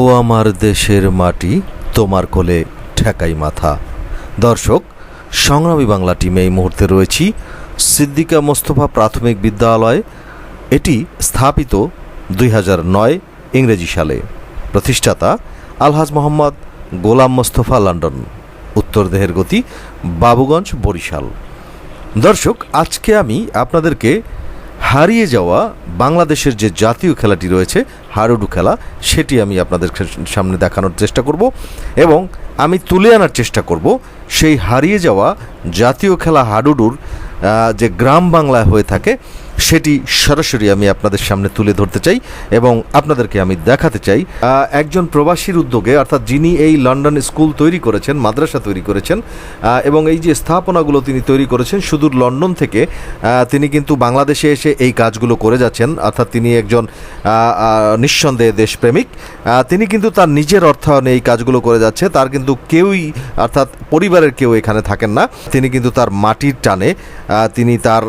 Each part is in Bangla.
ও আমার দেশের মাটি তোমার কোলে ঠেকাই মাথা। দর্শক, সংগ্রামী বাংলা টিমে এই মুহূর্তে রয়েছি সিদ্দিকা মোস্তফা প্রাথমিক বিদ্যালয়। এটি স্থাপিত দুই নয় ইংরেজি সালে। প্রতিষ্ঠাতা আলহাজ মোহাম্মদ গোলাম মোস্তফা লন্ডন। উত্তর দেহের গতি বাবুগঞ্জ বরিশাল। দর্শক, আজকে আমি আপনাদেরকে হারিয়ে যাওয়া বাংলাদেশের যে জাতীয় খেলাটি রয়েছে, হারুডু খেলা, সেটি আমি আপনাদের সামনে দেখানোর চেষ্টা করব এবং আমি তুলে আনার চেষ্টা করব সেই হারিয়ে যাওয়া জাতীয় খেলা হাডুডুর যে গ্রাম বাংলায় হয়ে থাকে সেটি সরাসরি আমি আপনাদের সামনে তুলে ধরতে চাই এবং আপনাদেরকে আমি দেখাতে চাই। একজন প্রবাসীর উদ্যোগে, অর্থাৎ যিনি এই লন্ডন স্কুল তৈরি করেছেন, মাদ্রাসা তৈরি করেছেন এবং এই যে স্থাপনাগুলো তিনি তৈরি করেছেন, সুদূর লন্ডন থেকে তিনি কিন্তু বাংলাদেশে এসে এই কাজগুলো করে যাচ্ছেন, অর্থাৎ তিনি একজন নিঃসন্দেহে দেশপ্রেমিক। তিনি কিন্তু তার নিজের অর্থায়নে এই কাজগুলো করে যাচ্ছে, তার কিন্তু কেউই, অর্থাৎ পরিবারের কেউ এখানে থাকেন না। তিনি কিন্তু তার মাটির টানে তিনি তার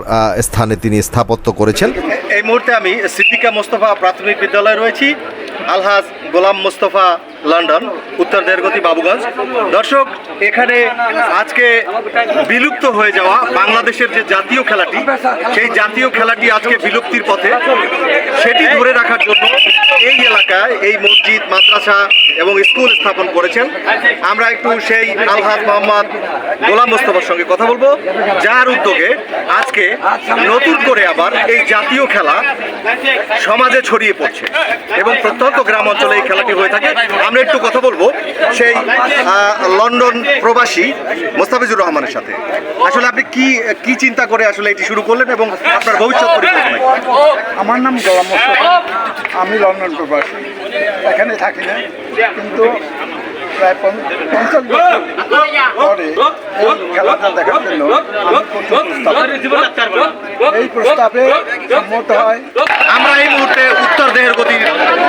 স্থানে তিনি স্থাপত্য করেছেন। এই মুহূর্তে আমি সিদ্দিকা মোস্তফা প্রাথমিক বিদ্যালয়ে রয়েছি। আলহাজ গোলাম মোস্তফা লন্ডন, উত্তর দেড়গতি বাবুগঞ্জ। দর্শক, এখানে আজকে বিলুপ্ত হয়ে যাওয়া বাংলাদেশের যে জাতীয় খেলাটি, সেই জাতীয় খেলাটি আজকে বিলুপ্তির পথে। সেটি ধরে রাখার জন্য এই এলাকায় এই মসজিদ, মাদ্রাসা এবং স্কুল স্থাপন করেছেন। আমরা একটু সেই আলহাজ মোহাম্মদ গোলাম মোস্তফার সঙ্গে কথা বলব, যার উদ্যোগে আজকে নতুন করে আবার এই জাতীয় খেলা সমাজে ছড়িয়ে পড়ছে এবং প্রত্যন্ত গ্রাম অঞ্চলে এই খেলাটি হয়ে থাকে। আমরা একটু কথা বলব সেই লন্ডন প্রবাসী মোস্তাফিজুর রহমানের সাথে। আসলে আপনি কি কি চিন্তা করে আসলে এটি শুরু করলেন এবং আপনার ভবিষ্যৎ পরিকল্পনা আমার নাম গোলাম মোস্তফা। আমি লন্ডন প্রবাসী। এখানে থাকি না কিন্তু প্রায় পঞ্চাশ বছর পরে এই খেলাটা দেখার জন্য। এই প্রস্তাবে সম্মত হয় আমরা এই মুহূর্তে উত্তর দেহের গতির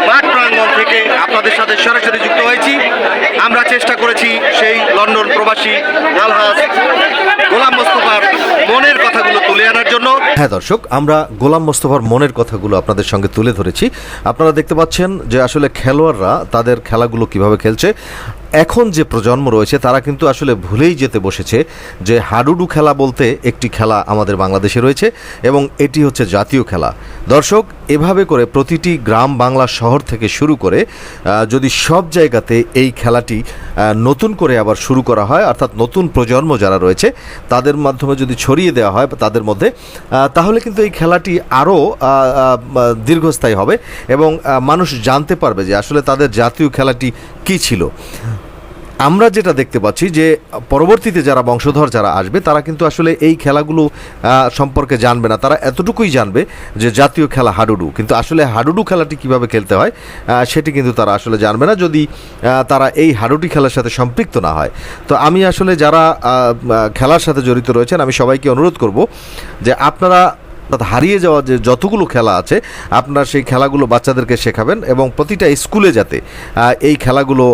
মাঠ প্রাঙ্গণ থেকে আপনাদের সাথে সরাসরি যুক্ত হয়েছি। আমরা চেষ্টা করেছি সেই লন্ডন প্রবাসী আলহাজ গোলাম মোস্তফার মনের কথাগুলো তুলে আনার জন্য। হ্যাঁ দর্শক, আমরা গোলাম মোস্তফার মনের কথাগুলো আপনাদের সঙ্গে তুলে ধরেছি। আপনারা দেখতে পাচ্ছেন যে আসলে খেলোয়াড়রা তাদের খেলাগুলো কীভাবে খেলছে। এখন যে প্রজন্ম রয়েছে, তারা কিন্তু আসলে ভুলেই যেতে বসেছে যে হাডুডু খেলা বলতে একটি খেলা আমাদের বাংলাদেশে রয়েছে এবং এটি হচ্ছে জাতীয় খেলা। দর্শক এভাবে করে প্রতিটি গ্রাম বাংলা শহর থেকে শুরু করে যদি সব জায়গাতে এই খেলাটি নতুন করে আবার শুরু করা হয়, অর্থাৎ নতুন প্রজন্ম যারা রয়েছে, তাদের মাধ্যমে যদি ছড়িয়ে দেওয়া হয় তাদের মধ্যে তাহলে কিন্তু এই খেলাটি আরও দীর্ঘস্থায়ী হবে এবং মানুষ জানতে পারবে যে আসলে তাদের জাতীয় খেলাটি কী ছিল। আমরা যেটা দেখতে পাচ্ছি যে পরবর্তীতে যারা বংশধর যারা আসবে, তারা কিন্তু আসলে এই খেলাগুলো সম্পর্কে জানবে না। তারা এতটুকুই জানবে যে জাতীয় খেলা হাডুডু। কিন্তু আসলে হাডুডু খেলাটি কীভাবে খেলতে হয় সেটি কিন্তু তারা আসলে জানবে না। যদি তারা এই হাডুডি খেলার সাথে সম্পৃক্ত না হয়, তো আমি আসলে যারা খেলার সাথে জড়িত রয়েছেন, আমি সবাইকে অনুরোধ করব যে আপনারা অর্থাৎ হারিয়ে যাওয়া যে যতগুলো খেলা আছে আপনার সেই খেলাগুলো বাচ্চাদেরকে শেখাবেন এবং প্রতিটা স্কুলে যাতে এই খেলাগুলো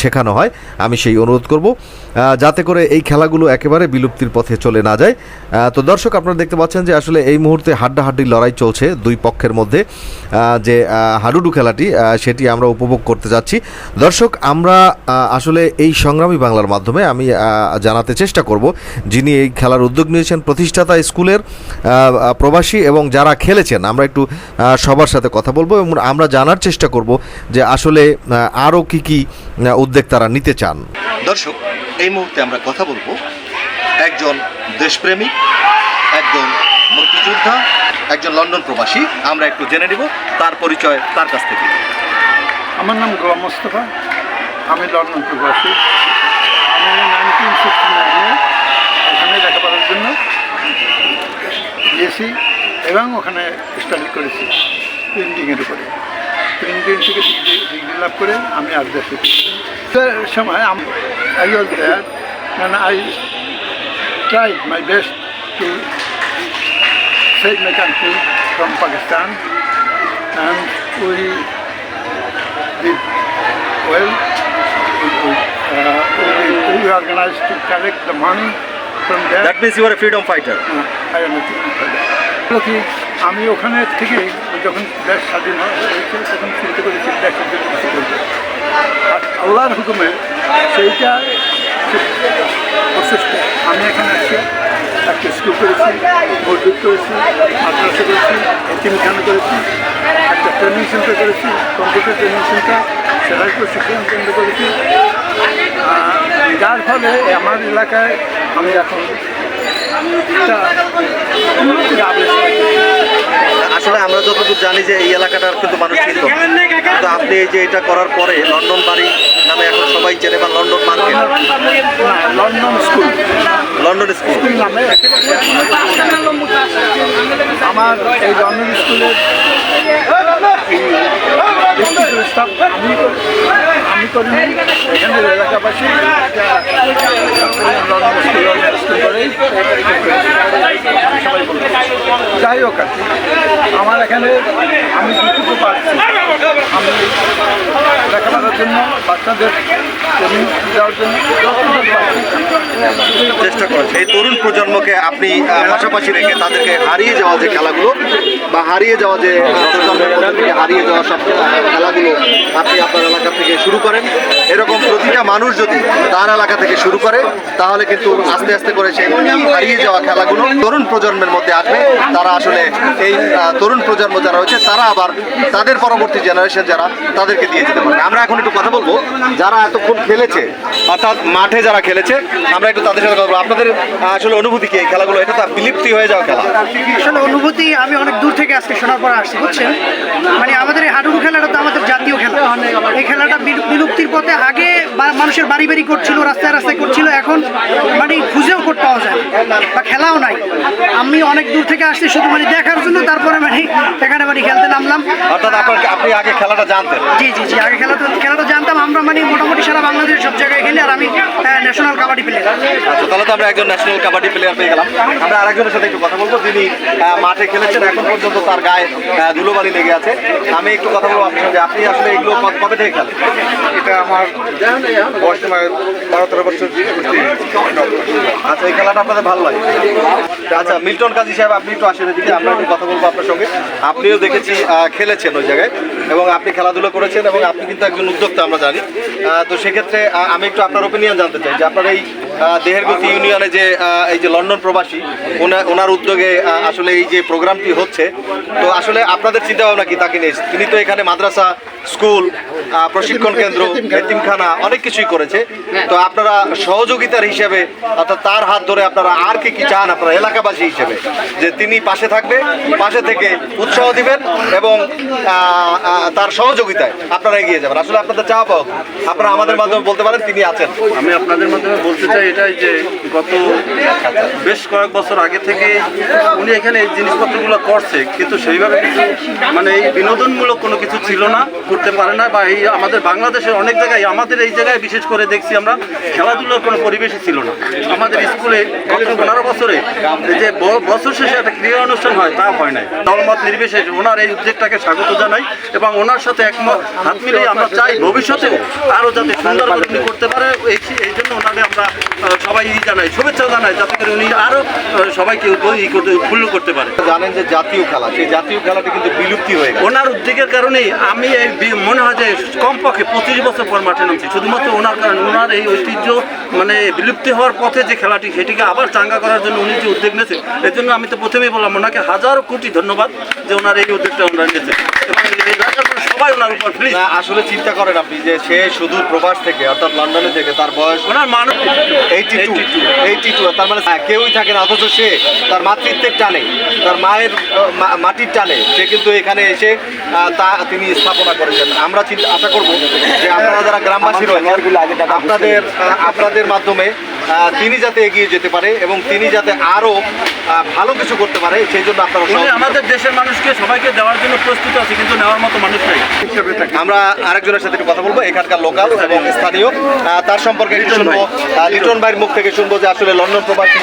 শেখানো হয় আমি সেই অনুরোধ করব। যাতে করে এই খেলাগুলো একেবারে বিলুপ্তির পথে চলে না যায়। তো দর্শক আপনারা দেখতে পাচ্ছেন যে আসলে এই মুহূর্তে হাড্ডাহাড্ডি লড়াই চলছে দুই পক্ষের মধ্যে। যে হাডুডু খেলাটি সেটি আমরা উপভোগ করতে যাচ্ছি। দর্শক আমরা আসলে এই সংগ্রামী বাংলার মাধ্যমে আমি জানাতে চেষ্টা করব। যিনি এই খেলার উদ্যোগ নিয়েছেন প্রতিষ্ঠাতা স্কুলের আহ, প্রবাসী এবং যারা খেলেছেন আমরা একটু সবার সাথে কথা বলব এবং আমরা জানার চেষ্টা করব যে আসলে আরও কি কি উদ্যোগ তারা নিতে চান। দর্শক এই মুহূর্তে আমরা কথা বলব একজন দেশপ্রেমিক একজন মুক্তিযোদ্ধা একজন লন্ডন প্রবাসী। আমরা একটু জেনে নিব তার পরিচয় তার কাছ থেকে। আমার নাম গোলাম মোস্তফা। আমি লন্ডন প্রবাসী। আমি নাইনটিন সিক্সটি নাইনে ওখানে লেখাপড়ার জন্য গিয়েছি। এবং ওখানে স্টাডি করেছি প্রিন্টিংয়ের উপরে প্রিন্টিং থেকে ডিগ্রি লাভ করে আমি আর দেশে সময় আমি I was there and I tried my best to save my country from Pakistan and we did well. We, uh, we, we organized to collect the money from there. That means you are freedom fighter I am a হলো কি? আমি ওখানে থেকে যখন দেশ স্বাধীন হয়েছে, তখন চিন্তা করেছি করব আল্লাহর হুকুমে সেইটা প্রচেষ্টা। আমি এখানে আসছি একটা স্কুল করেছি, মসজিদ করেছি, মাদ্রাসা করেছি করেছি, একটা ট্রেনিং সেন্টার করেছি কম্পিউটার ট্রেনিং সেন্টার সেলাই প্রশিক্ষণ কেন্দ্র করেছি। যার ফলে আমার এলাকায় আমি এখন আসলে আমরা যতদূর জানি যে এই এলাকাটার কিন্তু মানুষ। কিন্তু আপনি এই যে এটা করার পরে লন্ডন বাড়ি নামে এখন সবাই চেনে বা লন্ডন মার্কেট। না লন্ডন স্কুল। London school. নামে আমার এই লন্ডন স্কুলের আমি যাই হোক আমার এখানে আমি যেটুকু পাচ্ছি আমি লেখাপড়ার জন্য, বাচ্চাদের চেষ্টা করেছে। এই তরুণ প্রজন্মকে আপনি পাশাপাশি রেখে তাদেরকে হারিয়ে যাওয়া যে খেলাগুলো বা হারিয়ে যাওয়া যে হারিয়ে যাওয়া সব খেলাগুলো আপনি আপনার এলাকা থেকে শুরু করেন। এরকম প্রতিটা মানুষ যদি তার এলাকা থেকে শুরু করে, তাহলে কিন্তু আস্তে আস্তে করে সেই হারিয়ে যাওয়া খেলাগুলো তরুণ প্রজন্মের মধ্যে আসবে। তারা আসলে এই তরুণ প্রজন্ম যারা রয়েছে, তারা আবার তাদের পরবর্তী জেনারেশন যারা, তাদেরকে দিয়ে যেতে পারবে। আমরা এখন একটু কথা বলব, যারা এতক্ষণ খেলেছে, অর্থাৎ মাঠে যারা খেলেছে, আমরা একটু তাদের সাথে কথা বলব। আপনাদের আসলে অনুভূতি কি এই খেলাগুলো? এটা তো বিলুপ্তি হয়ে যাওয়া খেলা। আসলে অনুভূতি আমি অনেক দূর থেকে আজকে শোনার পর আসছি, বুঝছেন? মানে আমাদের এই হাডুডু খেলাটা তো আমাদের জাতীয় খেলা। এই খেলাটা বিলুপ্তির পথে আগে মানুষের বাড়ি বাড়ি করছিল রাস্তায় রাস্তায় করছিল এখন মানে খুঁজেও কোট পাওয়া যায় না। বা খেলাও নাই। আমি অনেক দূর থেকে আসছি শুধু মানে দেখার জন্য তারপরে মানে এখানে মানে খেলতে নামলাম। অর্থাৎ আপনি আগে খেলাটা জানতেন? জি জি জি আগে খেলা খেলাটা জানতাম। আমরা মানে মোটামুটি সারা বাংলাদেশের সব জায়গায় খেলি আর আমি ন্যাশনাল কাবাডি প্লেয়ার আচ্ছা তাহলে তো আমরা একজন ন্যাশনাল কাবাডি প্লেয়ার পেয়ে গেলাম। আমরা আরেকজনের সাথে একটু কথা বলব। যিনি মাঠে খেলেছেন এখন পর্যন্ত তার গায়ে ধুলোবালি লেগে আছে। আমি একটু কথা বলব আপনার সঙ্গে। আপনি আসলে এগুলো কবে থেকে খেলেন? এটা আমার বয়স তোমার বারো তেরো বছর আচ্ছা এই খেলাটা আপনাদের ভালো লাগে? আচ্ছা মিল্টন কাজী সাহেব, আপনি একটু আসেন এদিকে, আমরা একটু কথা বলব আপনার সঙ্গে। আপনিও দেখেছি খেলেছেন ওই জায়গায় এবং আপনি খেলাধুলো করেছেন এবং আপনি কিন্তু একজন উদ্যোক্তা, আমরা জানি। তো সেক্ষেত্রে আমি একটু আপনার ওপিনিয়ন জানতে চাই যে আপনার এই আহ, দেহের গতি ইউনিয়নে যে এই যে লন্ডন প্রবাসী ওনার ওনার উদ্যোগে আসলে এই যে প্রোগ্রামটি হচ্ছে তো আসলে আপনাদের চিন্তা ভাবনা কি তাকে নিয়ে? তিনি তো এখানে মাদ্রাসা স্কুল প্রশিক্ষণ কেন্দ্র এতিমখানা। অনেক কিছুই করেছে। তো আপনারা সহযোগিতার হিসেবে অর্থাৎ তার হাত ধরে আপনারা আর কি কি চান আপনারা এলাকাবাসী হিসেবে? যে তিনি পাশে থাকবে পাশে থেকে উৎসাহ দিবেন এবং তার সহযোগিতায় আপনারা এগিয়ে যাবেন। আসলে আপনাদের চাওয়া পাও আপনারা আমাদের মাধ্যমে বলতে পারেন তিনি আছেন। আমি আপনাদের মাধ্যমে বলতে চাই এটাই যে গত বেশ কয়েক বছর আগে থেকে উনি এখানে এই জিনিসপত্রগুলো করছে, কিন্তু সেইভাবে কিছু মানে এই বিনোদনমূলক কোনো কিছু ছিল না, করতে পারে না, বা এই আমাদের বাংলাদেশের অনেক জায়গায়, আমাদের এই জায়গায় বিশেষ করে দেখছি আমরা, খেলাধুলার কোনো পরিবেশই ছিল না। আমাদের স্কুলে গত পনেরো বছরে যে বছর শেষে একটা ক্রীড়া অনুষ্ঠান হয়, তা হয় নাই। দলমত নির্বিশেষে ওনার এই উদ্যোগটাকে স্বাগত জানাই এবং ওনার সাথে একমত, হাত মিলিয়ে আমরা চাই ভবিষ্যতেও আরও যাতে সুন্দর করতে পারে এই জন্য ওনাকে আমরা সবাই জানাই শুভেচ্ছা জানাই যাতে করে উনি আরও সবাইকে ই করতে উৎফুল্ল করতে পারে। জানেন যে জাতীয় খেলা সেই জাতীয় খেলাটি কিন্তু বিলুপ্তি হয়ে গেছে। ওনার উদ্যোগের কারণেই আমি এই মনে হয় যে কমপক্ষে পঁচিশ বছর পর মাঠে নামছি। শুধুমাত্র ওনার কারণে ওনার এই ঐতিহ্য মানে বিলুপ্তি হওয়ার পথে যে খেলাটি সেটিকে আবার চাঙ্গা করার জন্য উনি যে উদ্যোগ নিয়েছে এর জন্য আমি তো প্রথমেই বললাম ওনাকে হাজারো কোটি ধন্যবাদ যে ওনার এই উদ্যোগটা ওনারা নিয়েছে। এবং ওনার উপর প্লিজ না, আসলে চিন্তা করেন আপনি যে সে সুদূর প্রবাস থেকে অর্থাৎ লন্ডনে থেকে তার বয়স ওনার মানুষ। এইটি টু এইটি টু তার মানে হ্যাঁ, কেউই থাকে না অথচ সে তার মাতৃত্বের টানে তার মায়ের মাটির টানে সে কিন্তু এখানে এসে তা তিনি স্থাপনা করেছেন। আমরা চিন্তা আশা করব যে আপনারা যারা গ্রামবাসী রয়েছেন আপনাদের আপনাদের মাধ্যমে তিনি যাতে এগিয়ে যেতে পারে এবং তিনি যাতে আরও ভালো কিছু করতে পারে সেই জন্য আপনারা আমাদের দেশের মানুষকে সবাইকে দেওয়ার জন্য প্রস্তুত আছে কিন্তু নেওয়ার মতো মানুষ নেই। আমরা আরেকজনের সাথে একটু কথা বলব এখানকার লোকাল এবং স্থানীয়। তার সম্পর্কে একটু শুনব। লিটন ভাইয়ের মুখ থেকে শুনব যে আসলে লন্ডন প্রবাসী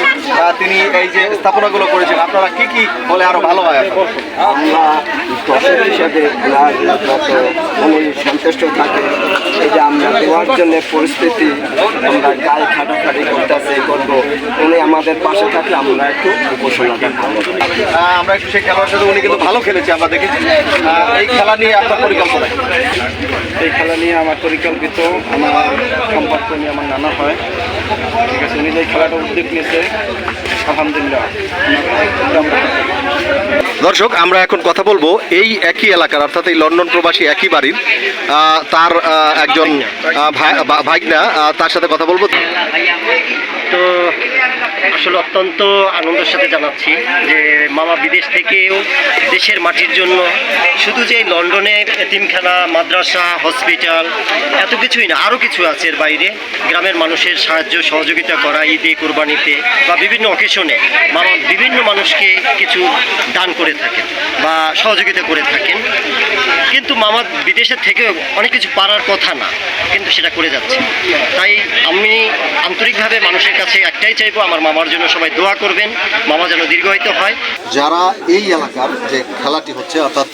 তিনি এই যে স্থাপনাগুলো করেছেন আপনারা কি কি হলে আরও ভালো হয়? আমরা হিসেবে সন্তুষ্ট থাকে এই যে আমাদের হওয়ার জন্য পরিস্থিতি আমরা গায়ে খাটাখাটি করতেছি করব উনি আমাদের পাশে থাকলে আমরা একটু উপসনাটা ভালো আমরা একটু সেই খেলোয়াড়ের সাথে উনি কিন্তু ভালো খেলেছি আমরা দেখেছি। এই খেলা নিয়ে আপনার পরিকল্পনা এই খেলা নিয়ে আমার পরিকল্পিত আমার সম্পর্ক নিয়ে আমার নানা হয়। ঠিক আছে উনি যে খেলাটা উদ্যোগ নিয়েছে আলহামদুলিল্লাহ। দর্শক আমরা এখন কথা বলব এই একই এলাকার অর্থাৎ এই লন্ডন প্রবাসী একই বাড়ির তার একজন ভাইগনা তার সাথে কথা বলব। তো আসলে অত্যন্ত আনন্দের সাথে জানাচ্ছি যে মামা বিদেশ থেকেও দেশের মাটির জন্য শুধু যে লন্ডনের এতিমখানা, মাদ্রাসা, হসপিটাল, এত কিছুই না আরও কিছু আছে এর বাইরে। গ্রামের মানুষের সাহায্য, সহযোগিতা করা, ঈদে, কোরবানিতে বা বিভিন্ন অকেশনে মামা বিভিন্ন মানুষকে কিছু দান করে থাকেন বা সহযোগিতা করে থাকেন। কিন্তু মামা বিদেশের থেকে অনেক কিছু পারার কথা না, কিন্তু সেটা করে যাচ্ছে তাই আমি আন্তরিকভাবে মানুষের কাছে একটাই চাইব, আমার মামার জন্য সবাই দোয়া করবেন। মামা যেন দীর্ঘায়িত হয়। যারা এই এলাকার যে খেলাটি হচ্ছে, অর্থাৎ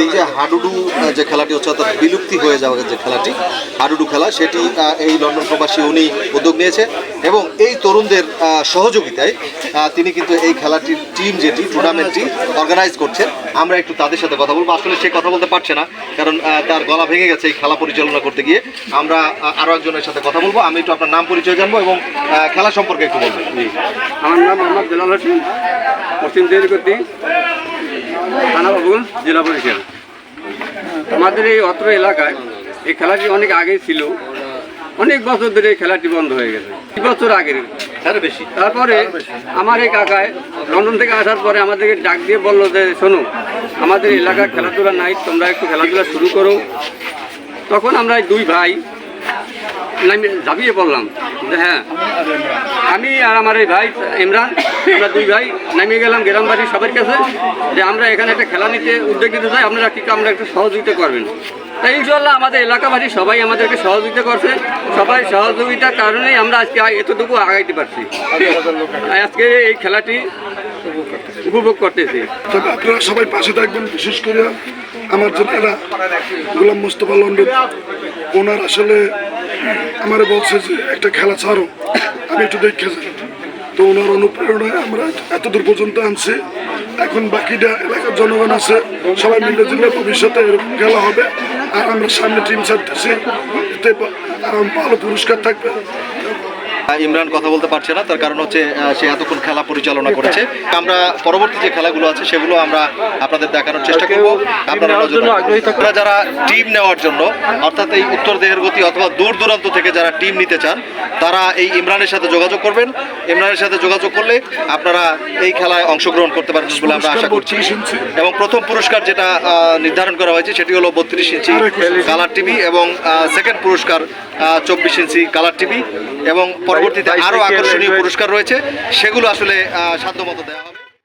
এই যে হাডুডু যে খেলাটি হচ্ছে, অর্থাৎ বিলুপ্তি হয়ে যাওয়া যে খেলাটি, হাডুডু খেলা, সেটি এই লন্ডন প্রবাসী উনি উদ্যোগ নিয়েছে। এবং এই তরুণদের সহযোগিতায় তিনি কিন্তু এই খেলাটির টিম যেটি টুর্নামেন্টটি অর্গানাইজ করছেন। আমরা একটু তাদের সাথে কথা বলব। আসলে সে কথা বলতে পারছে না, কারণ তার গলা ভেঙে গেছে এই খেলা পরিচালনা করতে গিয়ে। আমরা আরও একজনের সাথে কথা বলব। আমি একটু আপনার নাম পরিচয় জানব এবং খেলা সম্পর্কে একটু বলব। আমার নাম মোহাম্মদ বেলাল হোসেন, পশ্চিম থানা বাবুল জেলা পরিষদ। আমাদের এই অত্র এলাকায় এই খেলাটি অনেক আগে ছিল। অনেক বছর ধরে এই খেলাটি বন্ধ হয়ে গেছে। বছর আগের। বেশি। তারপরে আমার এই কাকায় লন্ডন থেকে আসার পরে আমাদেরকে ডাক দিয়ে বলল যে শোনো আমাদের এলাকার খেলাধুলা নাই তোমরা একটু খেলাধুলা শুরু করো। তখন আমরা দুই ভাই নামি ঝাঁপিয়ে পড়লাম। হ্যাঁ আমি আর আমার এই ভাই ইমরান, আমরা দুই ভাই নামিয়ে গেলাম গ্রামবাসী সবার কাছে, যে আমরা এখানে একটা খেলা নিতে উদ্যোগ নিতে চাই আপনারা কি আমরা একটু সহযোগিতা করবেন। তাই ইনশাল্লাহ আমাদের এলাকাবাসী সবাই আমাদেরকে সহযোগিতা করছে। সবাই সহযোগিতার কারণেই আমরা আজকে এতটুকু আগাইতে পারছি। আজকে এই খেলাটি উপভোগ করতেছি। তবে আপনারা সবাই পাশে থাকবেন, বিশেষ করে আমার যে দাদা গোলাম মোস্তফা লন্ডন। ওনার আসলে, আমার বলছে যে, একটা খেলা ছাড়ো, আমি একটু দেখে যাই। তো ওনার অনুপ্রেরণায় আমরা এত দূর পর্যন্ত আনছি। এখন বাকিটা এলাকার জনগণ আছে, সবাই মিলে দিলে ভবিষ্যতে এরকম খেলা হবে, আর আমরা সামনে টিম ছাড়তেছি। এতে ভালো পুরস্কার থাকবে। ইমরান কথা বলতে পারছে না তার কারণ হচ্ছে সে এতক্ষণ খেলা পরিচালনা করেছে। আমরা পরবর্তী যে খেলাগুলো আছে সেগুলো আমরা আপনাদের দেখানোর চেষ্টা করব। আপনারা যারা টিম নেওয়ার জন্য অর্থাৎ এই উত্তর দেহের গতি অথবা দূর দূরান্ত থেকে যারা টিম নিতে চান তারা এই ইমরানের সাথে যোগাযোগ করবেন। ইমরানের সাথে যোগাযোগ করলে আপনারা এই খেলায় অংশগ্রহণ করতে পারবেন বলে আমরা আশা করছি। এবং প্রথম পুরস্কার যেটা নির্ধারণ করা হয়েছে সেটি হলো বত্রিশ ইঞ্চি কালার টিভি এবং সেকেন্ড পুরস্কার চব্বিশ ইঞ্চি কালার টিভি এবং পরবর্তীতে আরও আকর্ষণীয় পুরস্কার রয়েছে। সেগুলো আসলে সাধ্যমতো দেওয়া হবে।